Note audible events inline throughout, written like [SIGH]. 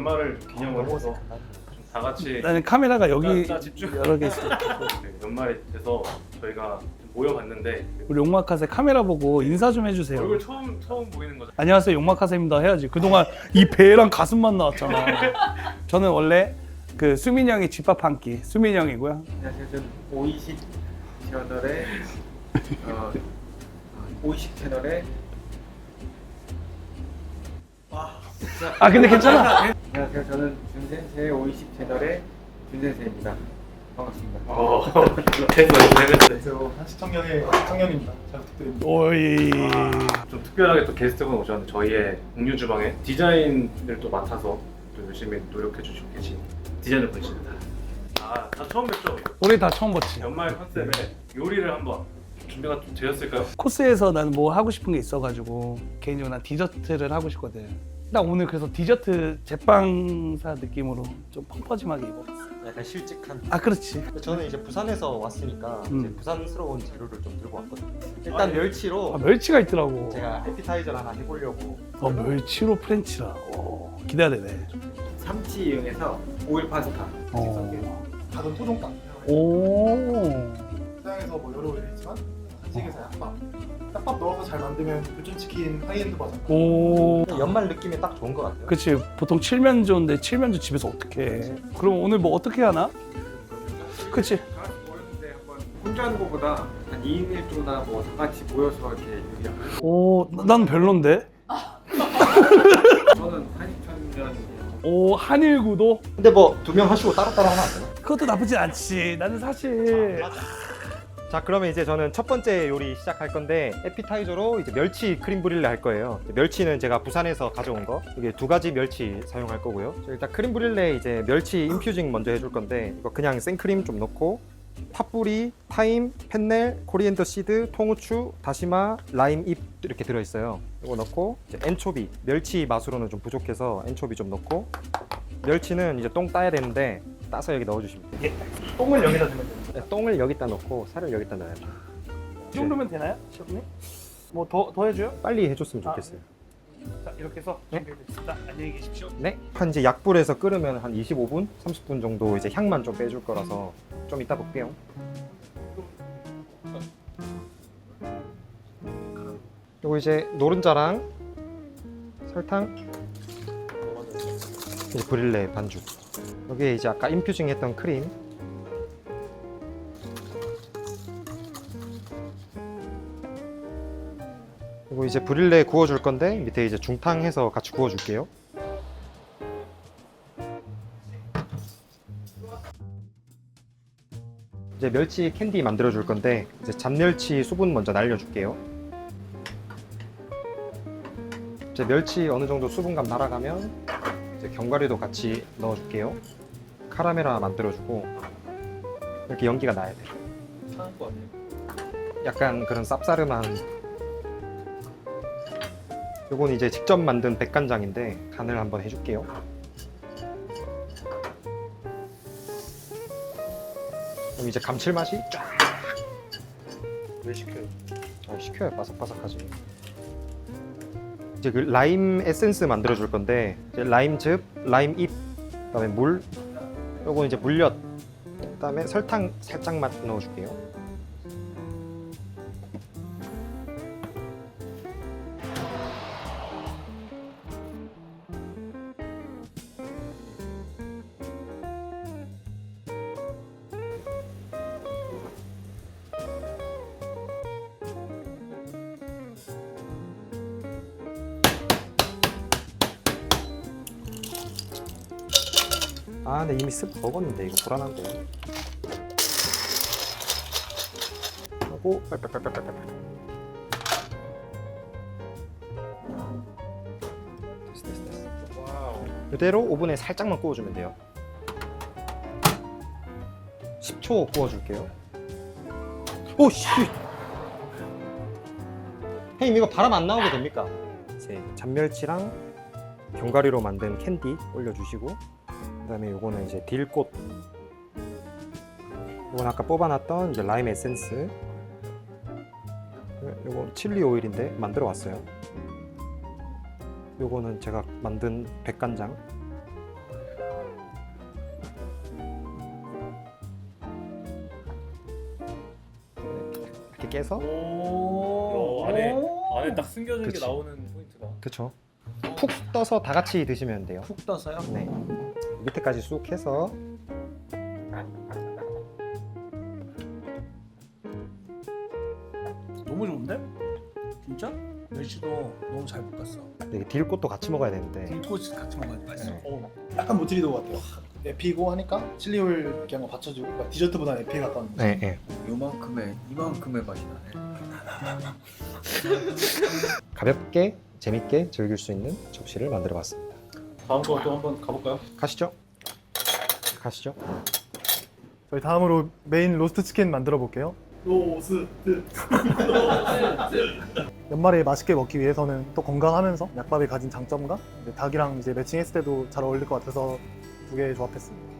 연말을 기념을 해서 다 같이 나는 카메라가 여기 자, 자, 집중. 여러 개 있어. 네, 연말이 돼서 저희가 모여봤는데 우리 용마카세 카메라 보고 인사 좀 해주세요. 얼굴 처음 처음 보이는 거죠. 안녕하세요 용마카세입니다 해야지. 그동안 이 배랑 가슴만 나왔잖아. [LAUGHS] 저는 원래 그 수민 형이 집밥 한 끼. 수민 형이고요. 안녕하세요. 저는 오이식 채널의 어, 오이식 채널의 아 근데 괜찮아. [LAUGHS] 안녕하세요. 저는 준센세의 오이식 채널의 준센세입니다. 반갑습니다. 어, 됐어, 됐어. 안녕하세요. 한시 청년의 청년입니다. 잘 부탁드립니다. 오이. 좀 특별하게 또 게스트분 오셨는데 저희의 공유 주방의 디자인을 또 맡아서 또 열심히 노력해 주시고 계신 디자이너 분이십니다. 아, 다 처음 뵙죠? 우리 다 처음 봤지. 연말 컨셉에 요리를 한번 준비가 좀 되었을까요? 코스에서 나는 뭐 하고 싶은 게 있어가지고 개인적으로 난 디저트를 하고 싶거든. 나 오늘 그래서 디저트 제빵사 느낌으로 좀 펑퍼짐하게 입어봤어. 약간 실직한. 아 그렇지. 저는 이제 부산에서 왔으니까 음. 이제 부산스러운 재료를 좀 들고 왔거든요. 일단 멸치로 아, 멸치가 있더라고. 제가 에피타이저를 하나 해보려고. 어 멸치로 프렌치라. 오, 기대되네. 삼치 이용해서 오일 파스타. 어. 작은 토종닭. 오. 서양에서 뭐 여러 요리 있지만 한식에서 약밥. 약밥 넣어서 잘 만들면 교촌치킨 하이엔드 버전. 오. 연말 느낌이 딱 좋은 것 같아요. 그치 보통 칠면조인데 칠면조 집에서 어떻게 해? 그럼 오늘 뭐 어떻게 하나? 그치 다 같이 모였는데 한번 혼자 하는 것보다 한 2인 1조나 뭐 다 같이 모여서 이렇게 요리하고 오난 별론데 저는 한식청년이에요. 오 한일구도 근데 뭐 두 명 하시고 따로따로 하면 안 되나? 그것도 나쁘지 않지 나는 사실 자 그러면 이제 저는 첫 번째 요리 시작할 건데 에피타이저로 이제 멸치 크림 브릴레 할 거예요. 멸치는 제가 부산에서 가져온 거 이게 두 가지 멸치 사용할 거고요. 저 일단 크림 브릴레 이제 멸치 인퓨징 먼저 해줄 건데 이거 그냥 생크림 좀 넣고 팥뿌리, 타임, 펜넬, 코리앤더 시드, 통후추, 다시마, 라임 잎 이렇게 들어있어요. 이거 넣고 엔초비 멸치 맛으로는 좀 부족해서 엔초비 좀 넣고 멸치는 이제 똥 따야 되는데 따서 여기 넣어주시면 돼요. 똥을 여기다 두면 돼. 네, 똥을 여기다 넣고 살을 여기다 넣어야 돼요. 이 정도면 되나요, 셰프님? 뭐 더 더 해줘요? 빨리 해줬으면 아. 좋겠어요. 자 이렇게 해서 네. 준비됐습니다. 안녕히 계십시오. 네. 한 이제 약불에서 끓으면 한 25분, 30분 정도 이제 향만 좀 빼줄 거라서 좀 이따 볼게요. 그리고 이제 노른자랑 설탕, 이제 브릴레 반죽. 여기에 이제 아까 인퓨징 했던 크림. 그리고 이제 브릴레 구워줄 건데 밑에 이제 중탕해서 같이 구워줄게요. 이제 멸치 캔디 만들어 줄 건데 이제 잡멸치 수분 먼저 날려줄게요. 이제 멸치 어느 정도 수분감 날아가면 이제 견과류도 같이 넣어줄게요. 카라멜라 만들어주고 이렇게 연기가 나야 돼. 같아요. 약간 그런 쌉싸름한. 요건 이제 직접 만든 백간장인데 간을 한번 해줄게요. 그럼 이제 감칠맛이 쫙 왜 시켜요? 아, 식혀야 바삭바삭하지. 이제 그 라임 에센스 만들어 줄 건데 이제 라임즙, 라임 잎, 그다음에 물, 요건 이제 물엿, 그다음에 설탕 살짝만 넣어줄게요. 아, 근데 이미 습 먹었는데 이거 불안한데. 하고 빨빨빨빨빨빨. 됐어 됐어 됐어. 와우. 이대로 오븐에 살짝만 구워주면 돼요. 10초 구워줄게요. 오 씨. 형님 이거 바람 안 나오게 됩니까? 이제 잔멸치랑 견과류로 만든 캔디 올려주시고 그다음에 요거는 이제 딜꽃. 이건 아까 뽑아놨던 이제 라임 에센스. 요건 칠리 오일인데 만들어 왔어요. 요거는 제가 만든 백간장. 이렇게 깨서 오, 안에 안에 딱 숨겨진 그치. 게 나오는 포인트가. 그쵸. 푹 떠서 다 같이 드시면 돼요. 푹 떠서요? 네. 밑에까지 쑥 해서 너무 좋은데? 진짜? 멸치도 너무 잘 볶았어. 이게 딜꽃도 같이 먹어야 되는데 딜꽃 같이 먹어야 맛있어. 네. 어. 약간 모티리도 같아요. 에피고 하니까 칠리올 한거 받쳐주고 그러니까 디저트보다 에피에 가까운. 네, 네. 요만큼의 이만큼의 맛이 나네. [LAUGHS] 가볍게 재밌게 즐길 수 있는 접시를 만들어 봤습니다 다음 거 또 한번 가볼까요? 가시죠 가시죠 저희 다음으로 메인 로스트 치킨 만들어 볼게요. 로스트. [LAUGHS] 연말에 맛있게 먹기 위해서는 또 건강하면서 약밥이 가진 장점과 이제 닭이랑 이제 매칭했을 때도 잘 어울릴 것 같아서 두 개 조합했습니다.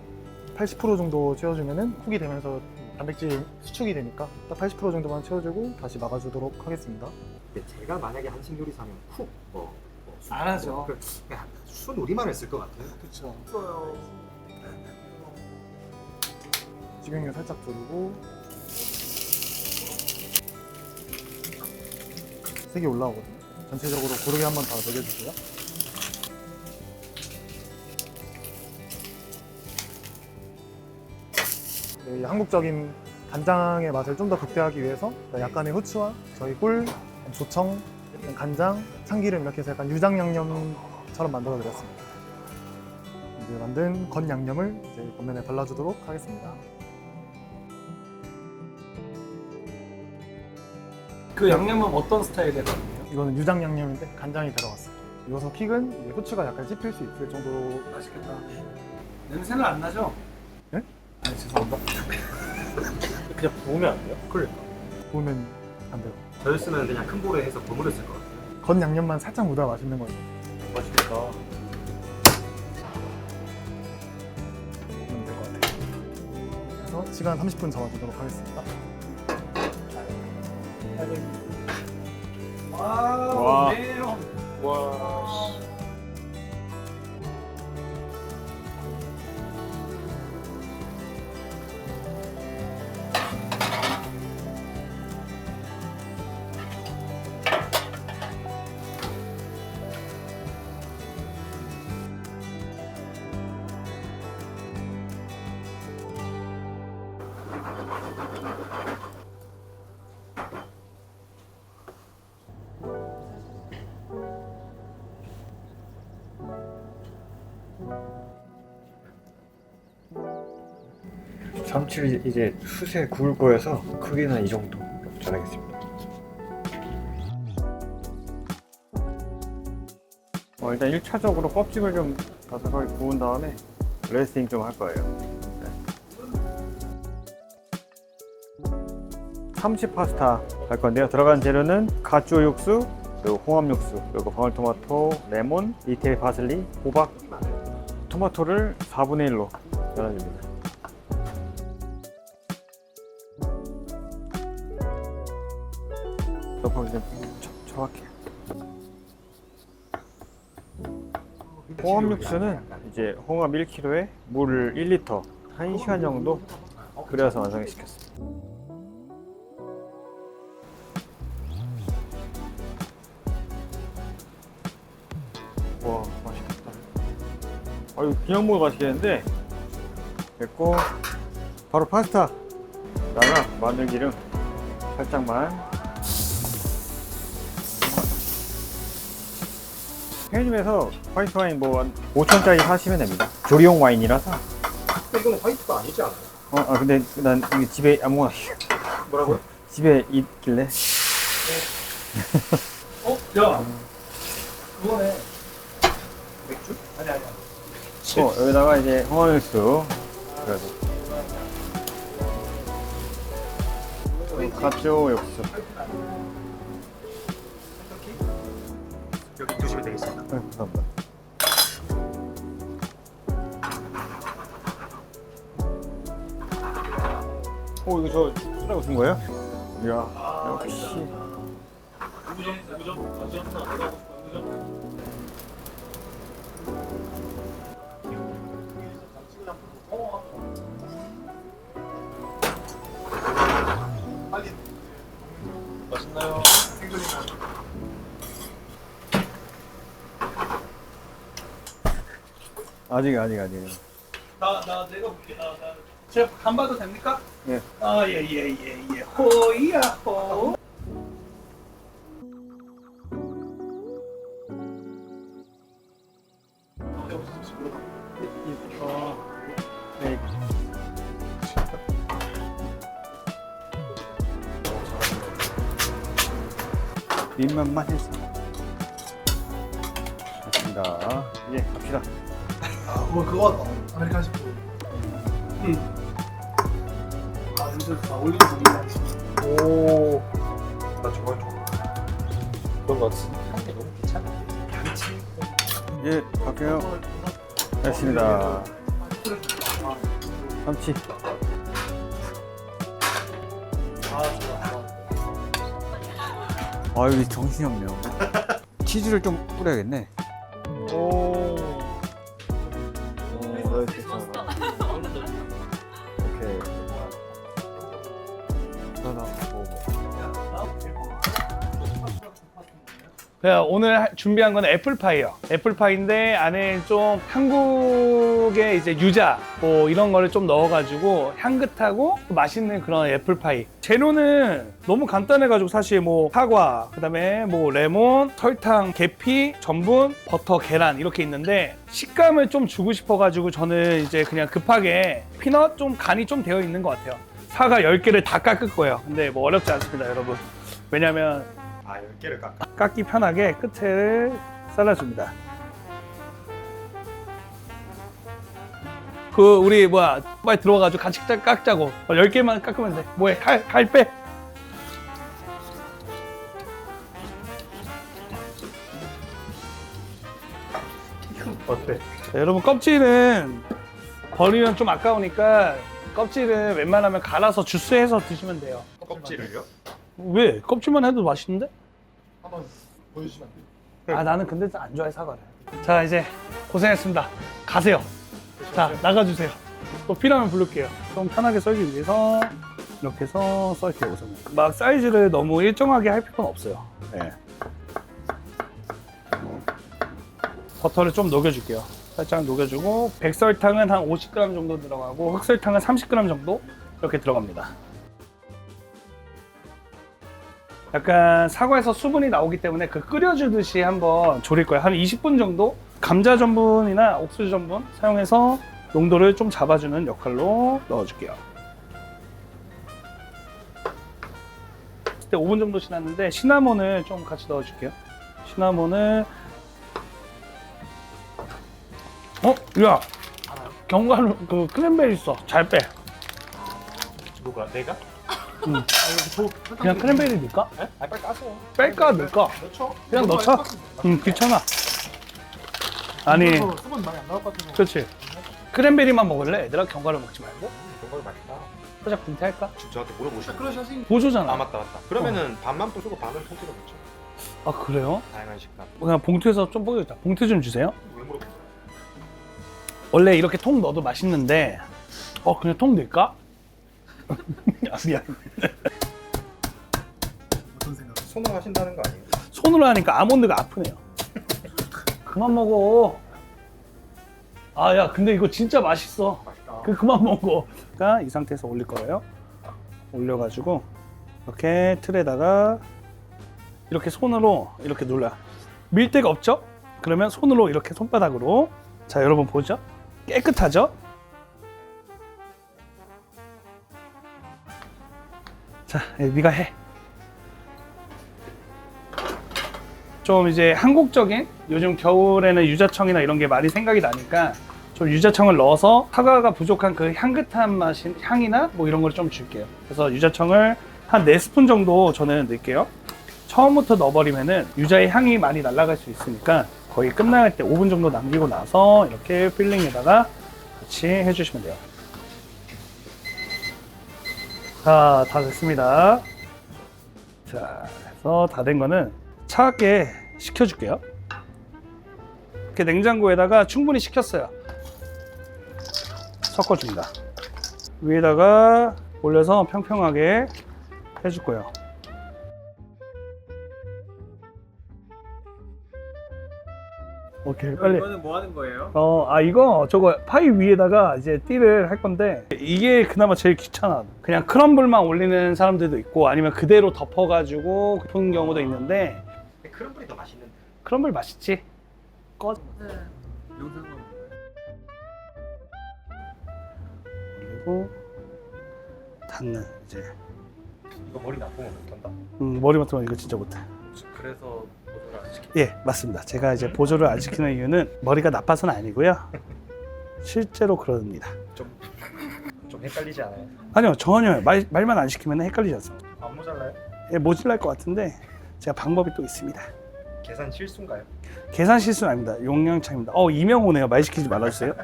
80% 정도 채워주면은 쿡이 되면서 단백질 수축이 되니까 딱 80% 정도만 채워주고 다시 막아주도록 하겠습니다. 제가 만약에 한식 요리사면 쿡 뭐, 뭐 안 하죠. 순 우리만 했을 것 같아요 그렇죠. 식용유 살짝 두르고 색이 올라오거든요. 전체적으로 고르게 한번 더 녹여주세요. 네, 이 한국적인 간장의 맛을 좀 더 극대화하기 위해서 약간의 후추와 저희 꿀, 조청, 간장, 참기름 이렇게 해서 약간 유장 양념처럼 만들어 드렸습니다. 이제 만든 건 양념을 이제 겉면에 발라주도록 하겠습니다. 그 양념은 어떤 스타일의 양념이에요? 이거는 유장 양념인데 간장이 들어갔어요. 이어서 킥은 이제 후추가 약간 씹힐 수 있을 정도로 맛있겠다. 냄새는 안 나죠? 네? 아니 죄송합니다. [LAUGHS] 그냥 부으면 안 돼요? 구우면 안 돼요. 저였으면 그냥 큰 볼에 해서 버무렸을 것 같아요 건 양념만 살짝 묻어야 맛있는 거예요. 맛있겠다. 그러면 될것 같아요. 그래서 시간 30분 잡아주도록 하겠습니다. 와, 와. 매워. 와. 참치를 이제 숯에 구울 거여서 크기는 이 정도 잘하겠습니다. 어, 일단 1차적으로 껍질을 좀 바삭하게 구운 다음에 레스팅 좀 할 거예요. 네. 참치 파스타 할 건데요. 들어간 재료는 가쭈 육수, 그리고 홍합 육수, 그리고 방울토마토, 레몬, 이태리 바슬리, 호박, 토마토를 4분의 1로 잘라줍니다. 덮어서 좀 저- 정확해. 홍합 육수는 이제 홍합 1kg에 물 1리터 1시간 정도 끓여서 완성시켰습니다. 와 맛있겠다. 아유 그냥 먹어도 맛있겠는데 됐고 바로 파스타 다가 마늘 기름 살짝만 편의점에서 화이트 와인 뭐 5천짜리 사시면 됩니다. 조리용 와인이라서. 이건 화이트가 아니지 않아요? 어, 아 근데 난 이게 집에 아무거나 뭐라고요? 집에 있길래. [LAUGHS] 어, 야. 그거네. 맥주? 아니 아니. 어, 여기다가 이제 홍합육수. 그래서. 가쪼 육수. 여기 두시면 되겠습니다 네, 감사합니다. 오 이거 저 쓰라고 준 거예요? 이야 역시 아직 아직 아직. 나, 나 내가 볼게. 나, 나. 제가 간 봐도 됩니까? 네. 아, 예, 예, 예, 예. 호이야, 호. 네. 입만만 했어. 좋습니다. 예, 갑시다. 아, 뭐 그거 같다. 아메리칸 식품. 응. 아, 냄새 다 올리브 분위기 오. 나 저거 좀 그런 거 같은데 향이 너무 괜찮아 예, 갈게요. 됐습니다. 참치. 아, 좋아, 좋아. 아, 여기 정신이 없네요. 치즈를 좀 뿌려야겠네. 오. 오, 오늘 하- 준비한 건 애플파이요. 애플파이인데 안에 좀 한국의 이제 유자 뭐 이런 거를 좀 넣어가지고 향긋하고 맛있는 그런 애플파이. 재료는 너무 간단해가지고 사실 뭐 사과, 그다음에 뭐 레몬, 설탕, 계피, 전분, 버터, 계란 이렇게 있는데 식감을 좀 주고 싶어가지고 저는 이제 그냥 급하게 피넛 좀 간이 좀 되어 있는 것 같아요. 사과 10개를 다 깎을 거예요. 근데 뭐 어렵지 않습니다, 여러분. 왜냐면 아 10개를 깎아 깎기 편하게 끝을 잘라줍니다. 그 우리 뭐야 빨리 들어가가지고 같이 깎- 깎자고 어, 10개만 깎으면 돼 뭐해 칼, 칼 빼. 어때? 자, 여러분 껍질은 버리면 좀 아까우니까 껍질은 웬만하면 갈아서 주스해서 드시면 돼요. 껍질을요? 왜? 껍질만 해도 맛있는데? 한번 보여주시면 안 돼요? 아 나는 근데 안 좋아해 사과를. 자 이제 고생했습니다. 가세요. 자 나가주세요. 또 필요하면 부를게요. 좀 편하게 썰기 위해서 이렇게 해서 썰게요 우선은. 막 사이즈를 너무 일정하게 할 필요는 없어요. 네. 버터를 좀 녹여줄게요. 살짝 녹여주고 백설탕은 한 50g 정도 들어가고 흑설탕은 30g 정도 이렇게 들어갑니다. 약간 사과에서 수분이 나오기 때문에 그 끓여주듯이 한번 졸일 거예요. 한 20분 정도 감자 전분이나 옥수수 전분 사용해서 농도를 좀 잡아주는 역할로 넣어줄게요. 그때 5분 정도 지났는데 시나몬을 좀 같이 넣어줄게요. 시나몬을 어? 야 견과류 그 크랜베리 있어. 잘 빼. 누가 내가? 그냥 크랜베리 넣을까? 아 빨리 까세요 뺄까 넣을까? 그렇죠? 그냥 넣자. 응 귀찮아. 아니 수분 많이 안 나올 것 같아서 그렇지. 크랜베리만 먹을래? 애들아 견과류 먹지 말고? 정말 맛있다 살짝 분태할까? 지금 저한테 물어보시는 그러셔신 보조잖아. 아 맞다 맞다 그러면은 반만 부수고 반은 통째로 넣죠 아 그래요? 다양한 식감 그냥 봉투에서 좀 보여줘. 봉투 좀 주세요. 왜 물어보세요? 원래 이렇게 통 넣어도 맛있는데, 어 그냥 통 넣을까? 아, 미안. 어떤 생각? 손을 하신다는 거 아니에요? 손으로 하니까 아몬드가 아프네요. 그만 먹어. 아 야 근데 이거 진짜 맛있어. 맛있다 그 그만 먹어. 그러니까 이 상태에서 올릴 거예요. 올려가지고 이렇게 틀에다가 이렇게 손으로 이렇게 눌러. 밀대가 없죠? 그러면 손으로 이렇게 손바닥으로 자 여러분 보죠? 깨끗하죠? 자 예, 네가 해. 좀 이제 한국적인 요즘 겨울에는 유자청이나 이런 게 많이 생각이 나니까 좀 유자청을 넣어서 사과가 부족한 그 향긋한 맛인 향이나 뭐 이런 걸 좀 줄게요. 그래서 유자청을 한 4스푼 정도 저는 넣을게요. 처음부터 넣어버리면은 유자의 향이 많이 날아갈 수 있으니까 거의 끝날 때 5분 정도 남기고 나서 이렇게 필링에다가 같이 해주시면 돼요. 자, 다 됐습니다. 자, 그래서 다 된 거는 차갑게 식혀줄게요. 이렇게 냉장고에다가 충분히 식혔어요. 섞어줍니다. 위에다가 올려서 평평하게 해줄 거예요. 오케이 빨리. 이거는 뭐 하는 거예요? 어, 아 이거 저거 파이 위에다가 이제 띠를 할 건데 이게 그나마 제일 귀찮아. 그냥 크럼블만 올리는 사람들도 있고 아니면 그대로 덮어가지고 푸는 경우도 있는데 크럼블이 더 맛있는데. 크럼블 맛있지. 꺼. 영상 그리고 닿는 이제 이거 머리 나쁘면 못 한다. 음, 머리 맡으면 이거 진짜 못해. 그래서. 예, 맞습니다. 제가 이제 보조를 안 시키는 이유는 머리가 나빠서는 아니고요. 실제로 그럽니다. 좀 헷갈리지 않아요? 아니요, 전혀 말, 말만 안 시키면 헷갈리지 않습니다. 안 모자라요? 예, 모질랄 것 같은데 제가 방법이 또 있습니다. 계산 실수인가요? 계산 실수는 아닙니다. 용량차입니다. 어, 이명 오네요. 말 시키지 말아주세요.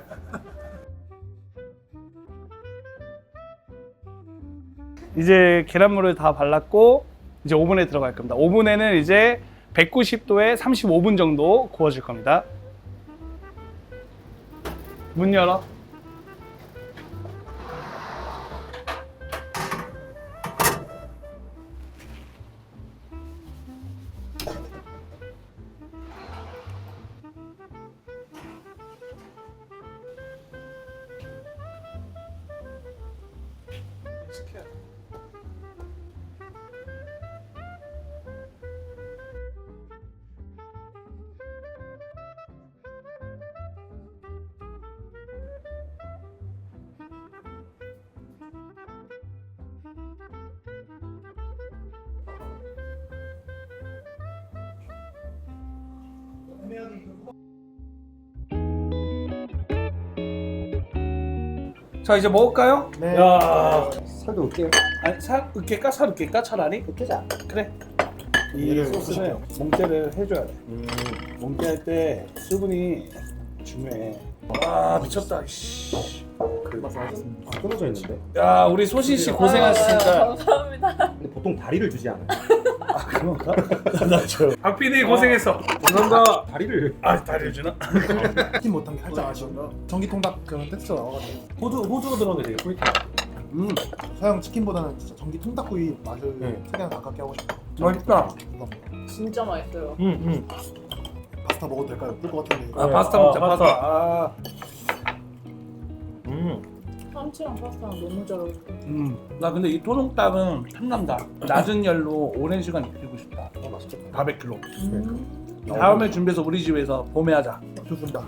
이제 계란물을 다 발랐고 이제 오븐에 들어갈 겁니다. 오븐에는 이제 190도에 35분 정도 구워줄 겁니다. 문 열어. 자 이제 먹을까요? 네. 야, 살도 올게요. 아니 살 으깨까 살 으깨까 차라리 으깨자. 그래. 이 소스는 몽테를 해줘야 돼. 몽테 할때 수분이 중요해. 와 미쳤다. 씨. 아, 끊어져 있는데. 야 우리 소신 씨 고생하셨습니다. 감사합니다. 근데 보통 다리를 주지 않아요. 아 그런가? [LAUGHS] 나죠. 박 PD 고생했어. 감사합니다. 다리를. 아 다리를 주나? [LAUGHS] 치킨 못한 게 살짝 아쉬운가? 전기통닭 그런 텍스처가 나와가지고 호두 호두가 들어간 게 되게 포인트야. 음 서양 치킨보다는 진짜 전기 통닭구이 맛을 네. 최대한 가깝게 하고 싶어요. 맛있다. 진짜 맛있어요. 음 음. 파스타 먹어도 될까요? 꿀것 같은데. 아 파스타 먹자 파스타. 아. 음. 참치랑 파스타랑 너무 잘 어울려. 음. 나 근데 이 토종닭은 탐난다. 낮은 열로 오랜 시간 익히고 싶다. 어, 맛있겠다. 바베큐로. 음. 다음에 준비해서 우리 집에서 봄에 하자. 좋습니다.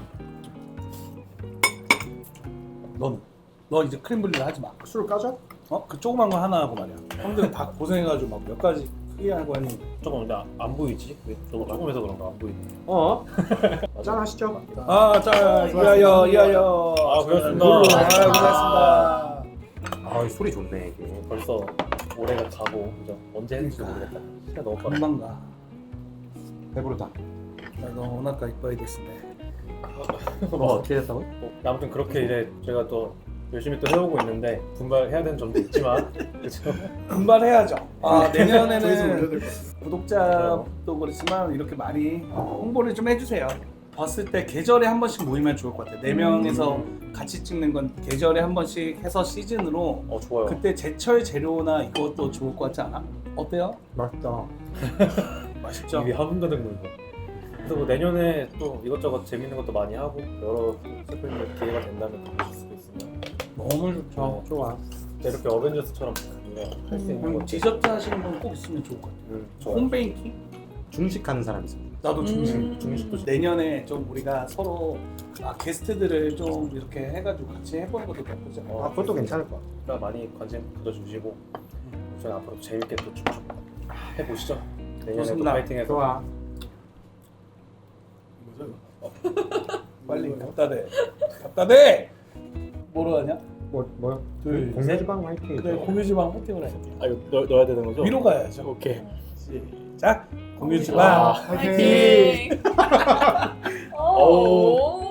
넌. 너 이제 크림 블리를 하지 마. 술 까져? 어? 그 조그만 거 하나 하고 말이야. 형들은 다 고생해가지고 막 몇 가지 크게 하고 했는데. 조금 근데 안 보이지? 왜 너무 조금해서 그런가 안 보이네. 어. [LAUGHS] 짠 하시죠. 아, 자, 이하여, 이하여. 아, 고맙습니다. 아, 고맙습니다. 아, 이 소리 좋네 이게. 벌써 올해가 가고 그죠? 언제 했는지 모르겠다. 시간 너무 빠르다. 금방 가. 배부르다. 나도 오나까 이빠이 됐는데. 어, 어떻게 됐다고? 뭐, 아무튼 그렇게 이제 제가 또 열심히 또 해오고 있는데 분발해야 되는 점도 있지만 [LAUGHS] 그렇죠. 분발해야죠. 아, 올려야 내년에는. 구독자도 그렇지만 이렇게 많이 홍보를 좀 해주세요. 봤을 때 계절에 한 번씩 모이면 좋을 것 같아요. 네 명에서 같이 찍는 건 계절에 한 번씩 해서 시즌으로 어 좋아요. 그때 제철 재료나 이것도 좋을 것 같지 않아? 어때요? 맛있다. [LAUGHS] 맛있죠? 입이 한분 가득 물고. 그래서 뭐 내년에 또 이것저것 재밌는 것도 많이 하고 여러 스프링 기회가 된다면 또 보실 수도 있으면 너무 좋죠. 어, 좋아. 이렇게 어벤져스처럼 할수 있는 형 거. 디저트 하시는 분 꼭 있으면 좋을 것 같아요. 음, 좋아. 홈베이킹? 중식하는 사람 있습니다. 나도 중식. 음. 중식도 내년에 좀 우리가 서로 아, 게스트들을 좀 이렇게 해가지고 같이 해보는 것도 나쁘지 않아. 아, 그것도 괜찮을 것 같아. 많이 관심 가져주시고 저희 앞으로 재밌게 또 쭉 쭉 해보시죠. 내년에 또 좋습니다. 파이팅해서 좋아. [LAUGHS] 빨리 갖다 대. 갖다 대! 뭐로 하냐? 뭐 뭐요? 둘, 공내 주방 화이팅. 그래, 공유지방 호텔을 해. 아 이거 넣, 넣어야 되는 거죠? 위로 가야죠. 오케이. 시작! 공유지방 아, 화이팅! [LAUGHS] [LAUGHS] 오.